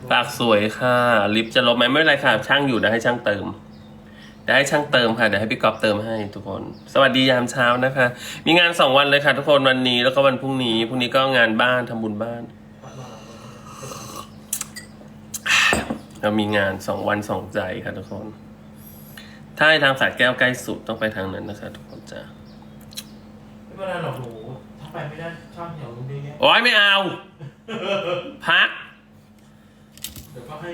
ตัวปากสวยค่ะ ลิปจะลบไหมไม่เป็นไรค่ะ ช่างอยู่เดี๋ยวให้ช่างเติมเดี๋ยวให้ช่างเติมค่ะเดี๋ยวให้พี่ก๊อฟเติมให้ทุกคน สวัสดียามเช้านะคะ มีงานสองวันเลยค่ะ ทุกคนวันนี้แล้วก็วันพรุ่งนี้พรุ่งนี้ก็งานบ้านทำบุญบ้าน เรามีงานสองวันสองใจค่ะทุกคน ถ้าให้ทางสายแก้วใกล้สุดต้องไปทางนั้นนะคะ ทุกคนจ้ะไม่เป็นไรหรอกหนูถ้าไปไม่ได้ช่างแถวนู้นเยอะแยะโอ้ยไม่เอา พัก เดี๋ยวก็ให้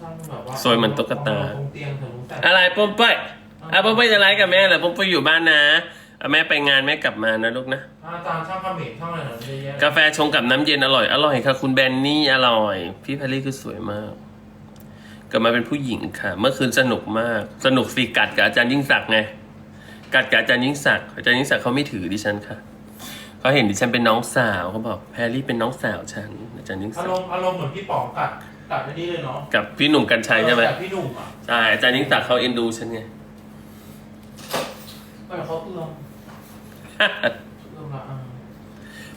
ช่างแบบว่าสวยเหมือนตุ๊กตา ตรงเตียงแถวนู้นแต่อะไรปุ้มเป้ยอะปุ้มเป้ยจะไลฟ์กับแม่เหรอปุ้มเป้ยอยู่บ้านนะอะแม่ไปงานแม่กลับมานะลูกนะ อาจารย์ช่างเขมรช่างอะไรหน่อยเยอะแยะกาแฟชงกับน้ำเย็นอร่อย อร่อยค่ะ คุณแบนนี่อร่อย พี่แพรรี่คือสวยมาก กลับมาเป็นผู้หญิงค่ะ เมื่อคืนสนุกมาก สนุกสิกัดกับอาจารย์ยิ่งศักดิ์ไง กัดกับอาจารย์ยิ่งศักดิ์อาจารย์ยิ่งศักดิ์เขาไม่ถือดิฉันค่ะ เขาเห็นดิฉันเป็นน้องสาวเขาบอกแพรรี่เป็นน้องสาวฉันอาจารย์ยิ่งอาศักรดิ์มณ์อารมณ์เหมือนพี่ป๋องกัดกัดไปนี่เลยเนาะกับพี่หนุ่มกัญชัยใช่ไหมกัดพี่หนุ่มอะใช่อาจารย์ยิ่งศักดิ์เขาเอ็นดูฉันไง แต่เขาเอื้อมเอื้อมละอ่า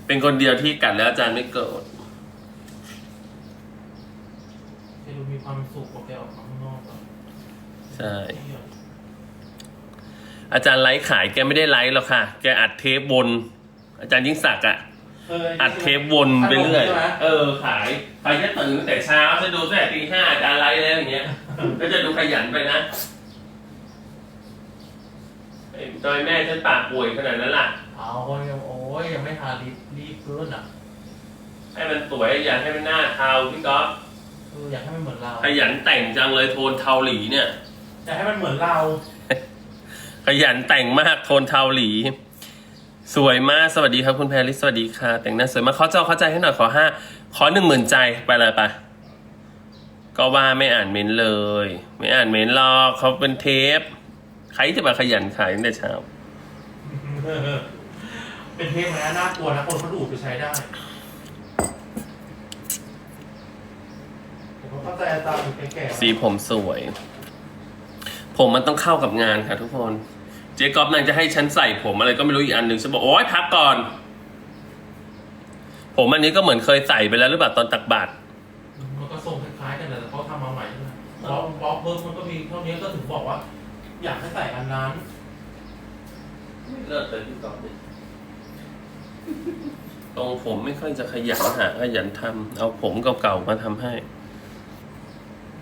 เป็นคนเดียวที่กัดแล้วอาจารย์ไม่โกรธแกดูมีความสุขกว่าแกออกมาข้างนอกอะใช่ อาจารย์ไลฟ์ขายแกไม่ได้ไลฟ์หรอกค่ะ แกอัดเทปวน อาจารย์ยิ่งศักดิ์อะเอออัดเทปวนไปเรื่อยใช่ไหมเออขายใครจะตื่นตั้งแต่เช้าจะดูตั้งแต่ตีห้าอาจารย์ไลฟ์แล้วอย่างเงี้ย ก็จะดูขยันไปนะเอ้ยทำไมแม่ฉันปากป่วยขนาดนั้นล่ะ เอาคนยังโอ้ยยังไม่ทารีบรีบขึ้นอะ ให้มันสวยอยากให้มันหน้าเทาพี่ก๊อฟเอออยากให้มันเหมือนเรา ขยันแต่งจังเลยโทนเทาหลีเนี่ยอยากให้มันเหมือนเรา ขยันแต่งมากโทนเทาหลี สวยมากสวัสดีครับคุณแพรลิสสวัสดีค่ะ แต่งหน้าสวยมากขอจอเข้าใจให้หน่อยขอห้าขอหนึ่งหมื่นใจไปเลยไปก็ว่าไม่อ่านเมนต์เลย ไม่อ่านเมนต์หรอกเขาเป็นเทป ใครจะมาขยันขายตั้งแต่เช้า เป็นเทปไหมน่ากลัวนะคนเขาดูดไปใช้ได้ผมเข้าใจอาจารย์แก่ๆ สีผมสวย ผมมันต้องเข้ากับงานค่ะทุกคนเจ๊ก๊อฟนางจะให้ฉันใส่ผมอะไรก็ไม่รู้อีกอันหนึ่งฉันบอกโอ๊ยพักก่อน ผมอันนี้ก็เหมือนเคยใส่ไปแล้วหรือเปล่าตอนตักบาตรมันก็ทรงคล้ายๆกันแต่เขาทำมาใหม่ใช่ไหมบล็อกบล็อกเบิร์กมันก็มีเท่านี้ก็ถึงบอกว่า อยากให้ใส่อันนั้นไม่เลิศเลยพี่ก๊อฟเนี่ยตรงผมไม่ค่อยจะขยันหาขยันทำเอาผมเก่าๆมาทำให้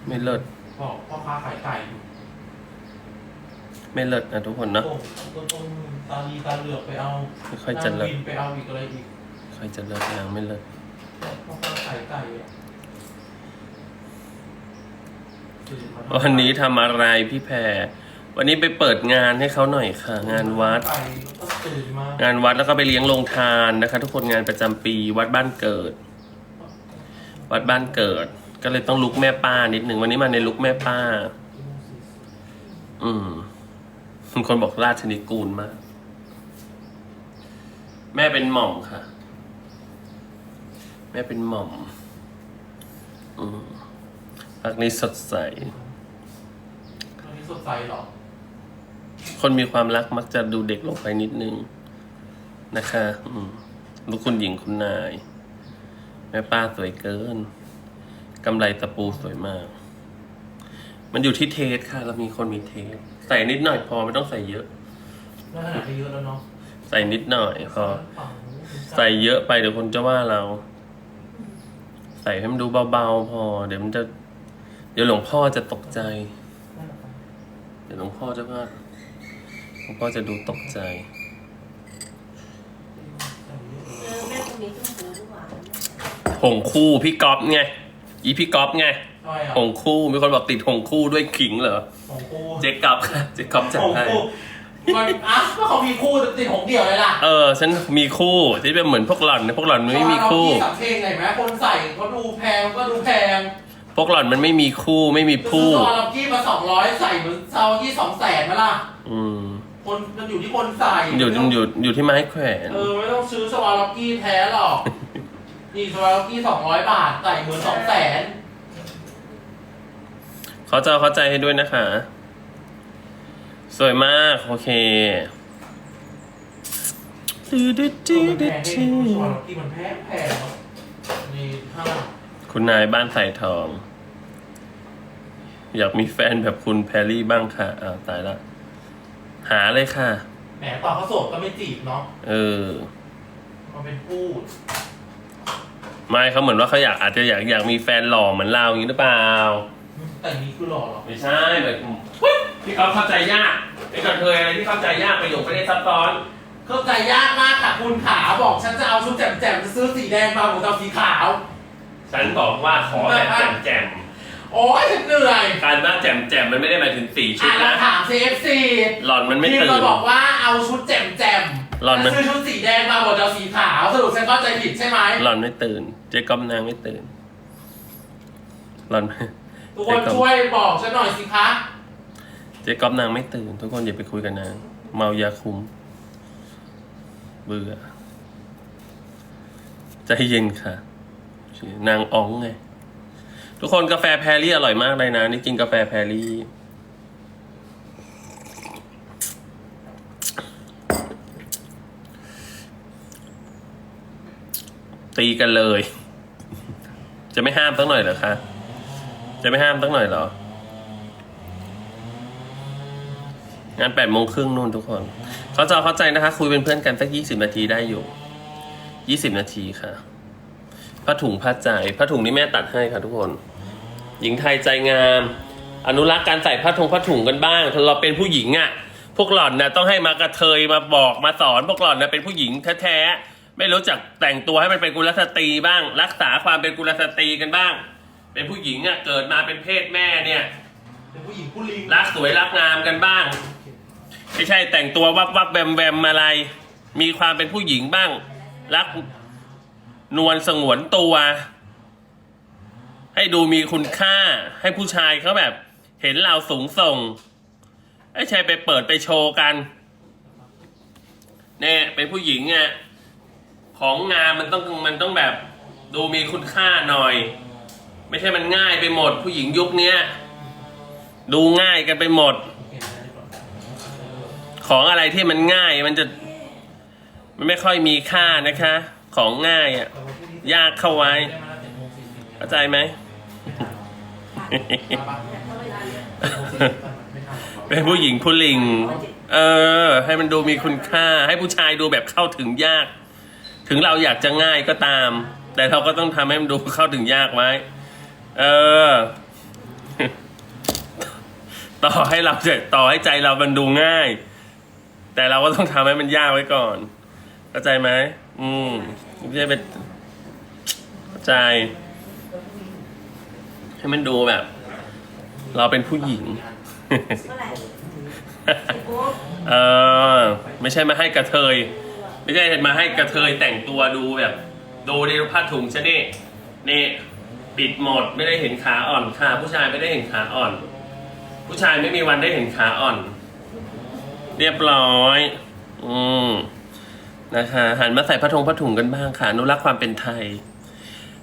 ไม่เลิศบอกพ่อค้าขายไก่อยู่ ไม่เลิศนะทุกคนเนาะต้มต้มต้มตาลีตาเหลือกไปเอาไม่ค่อยจะเลิศบินไปเอาอีกอะไรอีกใครจะเลิศนางไม่เลิศพ่อค้าขายไก่อะตื่มาทำวันนี้ทำอะไรพี่แพร วันนี้ไปเปิดงานให้เขาหน่อยค่ะ งานวัดไก่แล้วก็ตื่นมางานวัดแล้วก็ไปเลี้ยงโรงทานนะคะ ทุกคนงานประจำปีวัดบ้านเกิด วัดบ้านเกิด ก็เลยต้องลุกแม่ป้านิดหนึ่งวันนี้มาในลุกแม่ป้า อืม มีคนบอกราชนิกูลมาก แม่เป็นหม่อมค่ะ แม่เป็นหม่อมอืมพักนี้สดใสวันนี้สดใสเหรอ คนมีความรักมักจะดูเด็กลงไปนิดนึง นะคะอืมลูกคุณหญิงคุณนาย แม่ป้าสวยเกินกำไรตะปูสวยมาก มันอยู่ที่เทสค่ะ เรามีคนมีเทส ใส่นิดหน่อยพอไม่ต้องใส่เยอะน่าขนาดไปเยอะแล้วเนาะใส่นิดหน่อยพอฝั่งนู้นใส่เยอะไปเดี๋ยวคนจะว่าเรา ใส่ให้มันดูเบาๆพอ เดี๋ยวมันจะ เดี๋ยวหลวงพ่อจะตกใจ เดี๋ยวหลวงพ่อจะว่าหลวงพ่อจะดูตกใจ เออแม่คนนี้ต้องหูดีกว่านะหงคู่พี่ก๊อฟไง อีพี่ก๊อฟไงทำ ไมอะหงคู่มีคนบอกติดหงคู่ด้วยขิงเหรอ ของกูเจ๊ก๊อฟค่ะเจ๊ก๊อฟจัดของให้ กูมันอะก็เขามีคู่ติดของเดี่ยวเลยล่ะเออ ฉันมีคู่ที่เป็นเหมือนพวกหล่อนนะพวกหล่อนมันไม่มีคู่ เราที่สังเกตเห็นไหมคนใส่เขาดูแพงก็ดูแพงพวกหล่อนมันไม่มีคู่ไม่มีซื้อผู้ซอลล็อกกี้มาสองร้อยใส่เหมือนซอลล็อกกี้สองแสนมาล่ะ อืมคนมันอยู่ที่คนใส่อยู่อยู่อยู่ที่ไม้แขวนเออไม่ต้องซื้อสวาล็อกกี้แท้หรอก นี่สวาล็อกกี้สองร้อยบาทใส่เหมือนสองแสน เขาจะเข้าใจให้ด้วยนะคะ สวยมาก โอเคดูดูดูมันแพดูงดูที่สวาล็อกกี้มันแพงแพงเนอะมีห้าคุณนายบ้านใส่ทอง อยากมีแฟนแบบคุณแพรรี่บ้างค่ะ อ้าวตายละ หาเลยค่ะ แหมตอนเขาโสดก็ไม่จีบเนาะ เออ มันเป็นพูด ไม่เขาเหมือนว่าเขาอยากอาจจะอยากอยากมีแฟนหล่อเหมือนเราอย่างนี้หรือเปล่า แต่นี้คือหล่อเหรอไม่ใช่แบบที่เขาเข้าใจยากไอ้กระเทยอะไรที่เข้าใจยากประโยคไม่ได้ซับซ้อน เข้าใจยากมากค่ะคุณขาบอกฉันจะเอาชุดแจ่มๆจะซื้อสีแดงมาผมจะเอาสีขาว ฉันบอกว่าขอแบบแจ่มแจ่มโอ้ยฉันเหนื่อยๆการว่าแจ่มแจ่มๆมันไม่ได้หมายถึงสีชุอะดเรานะ ถาม CFC หล่อนมันไม่ที่ตื่มานบอกว่าเอาชุดแจ่มๆหล่อนมัน ซื้อชุดสีแดงมาบอกจะเอาสีขาวสรุปฉันเข้าใจผิดใช่ไหมหล่อนไม่ตื่น เจ๊ก้อมนางไม่ตื่น หล่อน ทุกคนช่วยบอกฉันหน่อยสิคะเจ๊ก๊อฟนางไม่ตื่น ทุกคนอย่าไปคุยกับนาง เมายาคุม เบื่อ ใจเย็นค่ะ นางอ๋องไง ทุกคนกาแฟแพรรี่อร่อยมากเลยนะ นี่กินกาแฟแพรรี่ตีกันเลย จะไม่ห้ามตั้งหน่อยเหรอคะ จะไม่ห้ามตั้งหน่อยเหรอ งานแปดโมงครึ่งนู่นทุกคน เขาจะเข้าใจนะคะ คุยเป็นเพื่อนกันสักยี่สิบนาทีได้อยู่ยี่สิบนาทีค่ะผ้าถุงผ้าใจผ้าถุงนี่แม่ตัดให้ค่ะทุกคน หญิงไทยใจงาม อนุรักษ์การใส่ผ้าถุงผ้าถุงกันบ้างเราเป็นผู้หญิงอะ่ะพวกหล่อนนะต้องให้มากระเทยมาบอกมาสอนพวกหล่อนนะเป็นผู้หญิงแท้ๆไม่รู้จักแต่งตัวให้มันเป็นกุลสตรีบ้าง รักษาความเป็นกุลสตรีกันบ้าง เป็นผู้หญิงอะ่ะเกิดมาเป็นเพศแม่เนี่ยเป็นผู้หญิงผู้ลิงรักสวยรักงามกันบ้าง ไม่ใช่แต่งตัววับวับแวมแวมอะไร มีความเป็นผู้หญิงบ้าง รักนวลสงวนตัว ให้ดูมีคุณค่าให้ผู้ชายเขาแบบ เห็นเราสูงส่งไอ้ชายไปเปิดไปโชว์กันเนี่ยเป็นผู้หญิงอะของงามมันต้องมันต้องแบบ ดูมีคุณค่าหน่อย ไม่ใช่มันง่ายไปหมด ผู้หญิงยุคเนี้ย ดูง่ายกันไปหมด ของอะไรที่มันง่ายมันจะ มันไม่ค่อยมีค่านะคะ ของง่ายอะ่ะ ยากเข้าไว้ เข้าใจไหม เป็นผู้หญิงผู้ลิง เออ ให้มันดูมีคุณค่า ให้ผู้ชายดูแบบเข้าถึงยาก ถึงเราอยากจะง่ายก็ตาม แต่เราก็ต้องทำให้มันดูเข้าถึงยากไว้ เออ ต่อให้เราจะต่อให้ใจเรามันดูง่าย แต่เราก็ต้องทำให้มันยากไว้ก่อนเข้าใจไหมอืมไม่ใช่เป็นเข้าใจ ให้มันดูแบบ เราเป็นผู้หญิง เอไหร่โอ้เออไม่ใช่มาให้กระเทย ไม่ใช่มาให้กระเทยแต่งตัวดูแบบ ดูในผ้าถุงชะนี่นี่ ปิดหมดไม่ได้เห็นขาอ่อนค่ะ ผู้ชายไม่ได้เห็นขาอ่อน ผู้ชายไม่มีวันได้เห็นขาอ่อน เรียบร้อย อืมนะคะหันมาใส่ผ้าทงผ้าถุงกันบ้างค่ะอนุรักษ์ความเป็นไทย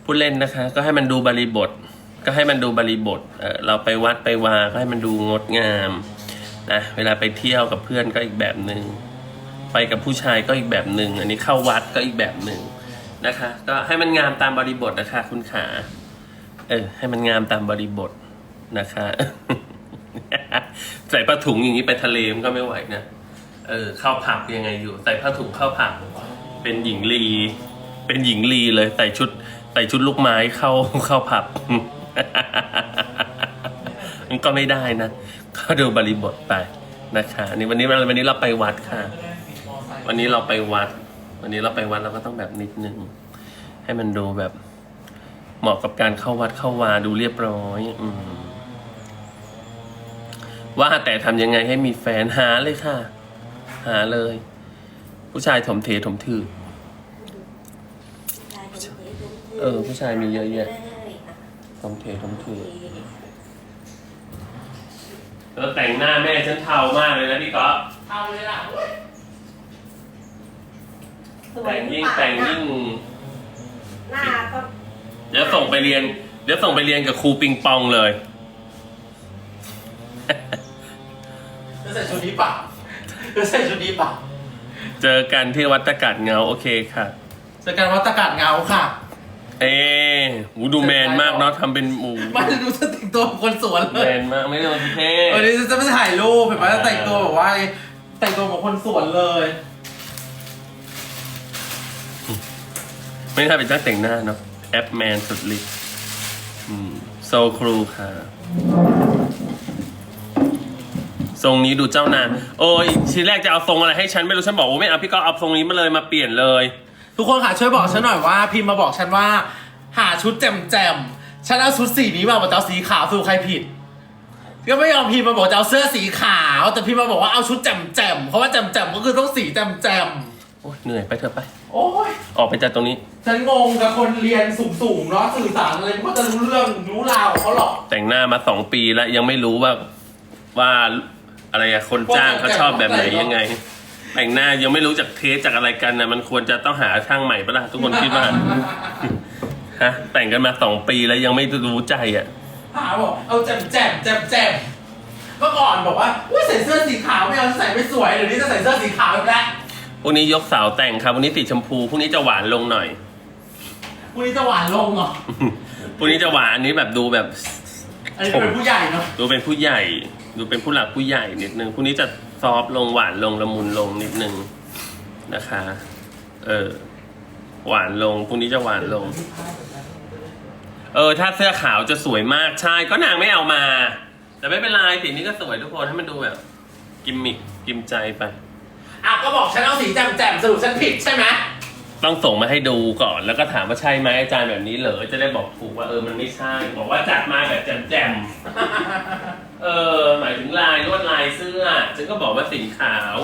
พูดเล่นนะคะ ก็ให้มันดูบริบท ก็ให้มันดูบริบทเออเราไปวัดไปวาก็ให้มันดูงดงามนะเวลาไปเที่ยวกับเพื่อนก็อีกแบบหนึ่งไปกับผู้ชายก็อีกแบบหนึ่งอันนี้เข้าวัดก็อีกแบบหนึ่งนะคะ ก็ให้มันงามตามบริบทนะคะ คุณขา เออให้มันงามตามบริบทนะคะ ใส่ผ้าถุงอย่างนี้ไปทะเลมันก็ไม่ไหวนะเออเข้าผับยังไงอยู่ ใส่ผ้าถุงเข้าผับเป็นหญิงลี เป็นหญิงลีเลยใส่ชุดใส่ชุดลูกไม้เข้าเข้าผับมันก็ไม่ได้นะก็ดูบริบทไปนะคะอันนี่วันนี้วันนี้เราไปวัดค่ะ วันนี้เราไปวัด วันนี้เราไปวัดเราก็ต้องแบบนิดนึงให้มันดูแบบ เหมาะกับการเข้าวัดเข้าวาดูเรียบร้อย อืมว่าแต่ทำยังไงให้มีแฟนหาเลยค่ะ หาเลย ผู้ชายถมเทถมถือเออ ผู้ชายมีเยอะแยะถมเทถมถือแล้วแต่งหน้าแม่ฉันเทามากเลยนะพี่ก๊อฟเอาเลยล่ะแต่งยิ่งแต่งยิ่งหน้าก็ เดี๋ยวส่งไปเรียน เดี๋ยวส่งไปเรียนกับครูปิงปองเลย จะใส่ชุดนี้เปล่าจะใส่ชุดนี้เปล่าเจอกันที่วัดตะกัดเงาโอเคค่ะเจอกันวัดตะกัดเงาค่ะ เอ๊ะหูดูแมนมากเนาะทำเป็นหมูมันจะดูจะแต่งตัวเหมือนคนสวนเลแมยนมากไม่ได้มาเท่วันนี้จะไปถ่ายรูปเห็นไหมจะแต่งตัวแบบว่าแต่งตัวเหมือนคนสวนเลย ไม่น่าเป็นช่างแต่งหน้าเนาะ แอปแมนสุดฤทธิ์โซครูค่ะ ทรงนี้ดูเจ้านางโอ้ยทีแรกจะเอาทรงอะไรให้ฉันไม่รู้ฉันบอกว่าไม่เอาพี่ก็เอาทรงนี้มาเลยมาเปลี่ยนเลย ทุกคนค่ะช่วยบอกฉันหน่อยว่า พิมพ์มาบอกฉันว่า หาชุดแจ่มแจ่มๆฉันเอาชุดสีนี้มาบอกจะเอาสีขาวสู่ใครผิดก็ไม่ยอมพิมพ์มาบอกจะเอาเสื้อสีขาว แต่พิมพ์มาบอกว่าเอาชุดแจ่มแจ่มๆเพราะว่าแจ่มแจ่มๆก็คือต้องสีแจ่มแจ่มโอ้ยเหนื่อยไปเถอะไปๆ โอ้ยออกไปจากตรงนี้ ฉันงงกับคนเรียนสูงๆเนาะสื่อสารอะไรก็จะรู้เรื่องรู้ราวของเขาหรอก แต่งหน้ามาสองปีแล้วยังไม่รู้ว่าว่าอะไรอะคนจ้างเขาชอบแบบไหนยังไง แต่งหน้ายังไม่รู้จากเทสจากอะไรกันนะมันควรจะต้องหาช่างใหม่ปะล่ะทุกคนคิดว่าฮะแต่งกันมาสองปีแล้วยังไม่รู้ใจอะหาบอกเอาแจ่มแจ่มแจ่มแจ่มเมื่อก่อนบอกว่าอุ้ยใส่เสื้อสีขาวไม่เอาใส่ไม่สวยเดี๋ยวนี้จะใส่เสื้อสีขาวอีกแล้วพ รุ่งนี้ยกเสาวแต่งครับวันนี้ติดชมพูพรุ่งนี้จะหวานลงหน่อยพรุ่งนี้จะหวานลงเหรอ พรุ่งนี้จะหวานอันนี้แบบดูแบบ อันนี้เป็นผู้ใหญ่เนาะ ดูเป็นผู้ใหญ่ ดูเป็นผู้หลักผู้ใหญ่นิดนึงพรุ่งนี้จะซอฟต์ลงหวานลงละมุนลงนิดนึงนะคะ เออ หวานลงพรุ่งนี้จะหวานลง เออ ถ้าเสื้อขาวจะสวยมากใช่ก็นางไม่เอามา แต่ไม่เป็นไรสีนี้ก็สวยทุกคนให้มันดูแบบ กิมมิคกิมใจไป อะก็บอกฉันเอาสีแจ่มแจ่มๆสรุปฉันผิดใช่ไหมต้องส่งมาให้ดูก่อน แล้วก็ถามว่าใช่ไหมอาจารย์แบบนี้เหรอจะได้บอกถูกว่าเออมันไม่ใช่ บอกว่าจัดมาแบบแจ่มๆเออหมายถึงลายลวดลายเสื้อฉันก็บอกว่าสีขาว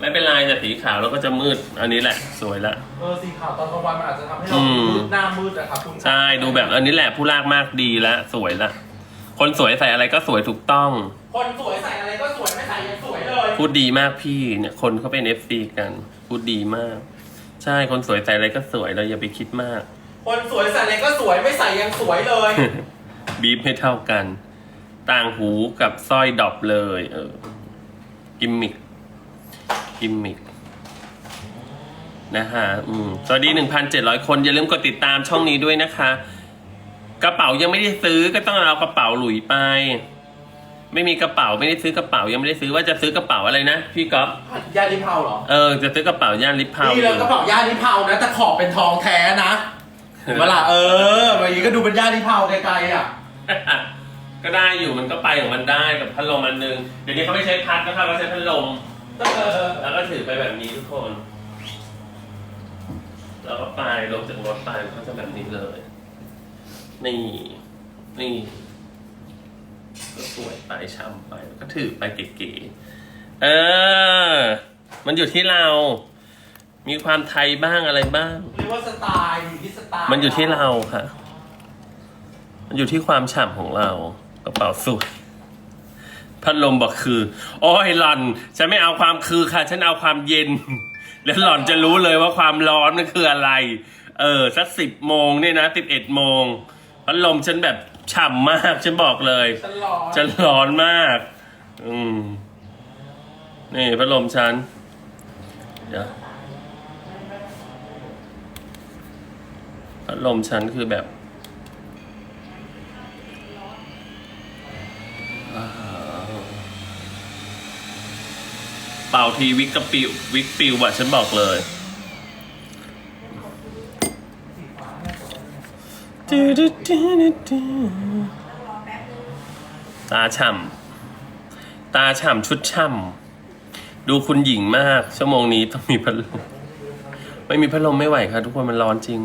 ไม่เป็นไรแต่สีขาวแล้วก็จะมืด อันนี้แหละ สวยละ เออสีขาวตอนกลางวันมันอาจจะทำให้เราอืม มืดหน้ามืดนะครับคุณใช่ดูแบบอันนี้แหละผู้ลากมากดีละสวยละ คนสวยใส่อะไรก็สวยถูกต้อง คนสวยใส่อะไรก็สวยไม่ใส่ยังสวยเลยพูดดีมากพี่เนี่ย คนเขาเป็นเอฟซีกัน พูดดีมาก ใช่คนสวยใส่อะไรก็สวยเราอย่าไปคิดมาก คนสวยใส่อะไรก็สวยไม่ใส่ยังสวยเลย บีบให้เท่ากัน ต่างหูกับสร้อยดรอปเลย เออ กิมมิกกิมมิกนะฮะอืมสวัสดี 1,700 คน อย่าลืมกดติดตามช่องนี้ด้วยนะคะ กระเป๋ายังไม่ได้ซื้อก็ต้องเอากระเป๋าหลุยไป ไม่มีกระเป๋าไม่ได้ซื้อกระเป๋ายังไม่ได้ซื้อว่าจะซื้อกระเป๋าอะไรนะพี่ก๊อฟยาลิเผาเหรอเออจะซื้อกระเป๋าย่านลิปพาวนี่เรากระเป๋ายาลิเผานะแต่ขอบเป็นทองแท้นะเวลาเออแบบนี้ก็ดูเป็นยาลิเผาไกลๆอะก็ได้อยู่มันก็ไปของมันได้กับพัดลมอันนึงเดี๋ยวนี้เขาไม่ใช้พัดนะครับเขาใช้พัดลมเออแล้วก็ถือไปแบบนี้ทุกคน แล้วก็ไปลงจากรถไปเขาจะแบบนี้เลย นี่นี่ก็สวยไปช่ำไปแล้วก็ถือไปเก๋ๆเออ มันอยู่ที่เรา มีความไทยบ้างอะไรบ้าง เรียกว่าสไตล์อยู่ที่สไตล์มันอยู่ที่เราค่ะ มันอยู่ที่ความฉ่ำของเรากระเป๋าสวยพัดลมบอกคือ โอ้ยหล่อน ฉันไม่เอาความคือค่ะ ฉันเอาความเย็น แล้วหล่อนจะรู้เลยว่าความร้อนมันคืออะไร เออ สักสิบโมงเนี่ยนะสิบเอ็ดโมง พัดลมฉันแบบฉ่ำมาก ฉันบอกเลย ฉันร้อนฉันร้อนมาก อืม นี่พัดลมฉัน เดี๋ยวพัดลมฉันคือแบบอ่าเป่าทีวิกกระปิววิกปิวอะฉันบอกเลย ตาฉ่ำตาฉ่ำชุดช่ำดูคุณหญิงมาก ชั่วโมงนี้ต้องมีพัดลมไม่มีพัดลมไม่ไหวครับทุกคนมันร้อนจริง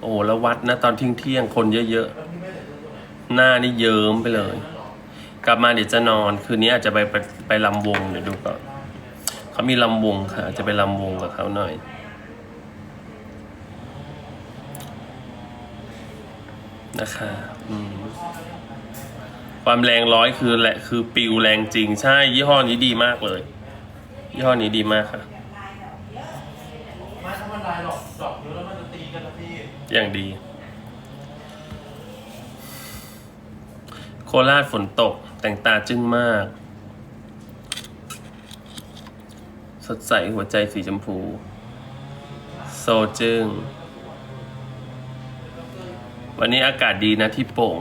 โอ้แล้ววัดนะ ตอนเที่ยงเที่ยงคนเยอะๆ หน้านี่เยิ้มไปเลย กลับมาเดี๋ยวจะนอน คืนนี้อาจจะไปไปไปลำวงเดี๋ยวดูก่อนเขามีลำวงค่ะ จะไปลำวงกับเขาหน่อย นะคะอืมความแรงร้อยคือแหละคือปิวแรงจริง ใช่ ยี่ห้อนี้ดีมากเลย ยี่ห้อนี้ดีมากค่ะ ไม่ถ้ามันลายหรอกดอกเยอะแล้วมันจะตีกันนะพี่อย่างดี โคราชฝนตก แต่งตาจึ้งมาก สดใสหัวใจสีชมพู โซจึ้ง วันนี้อากาศดีนะที่โป่ง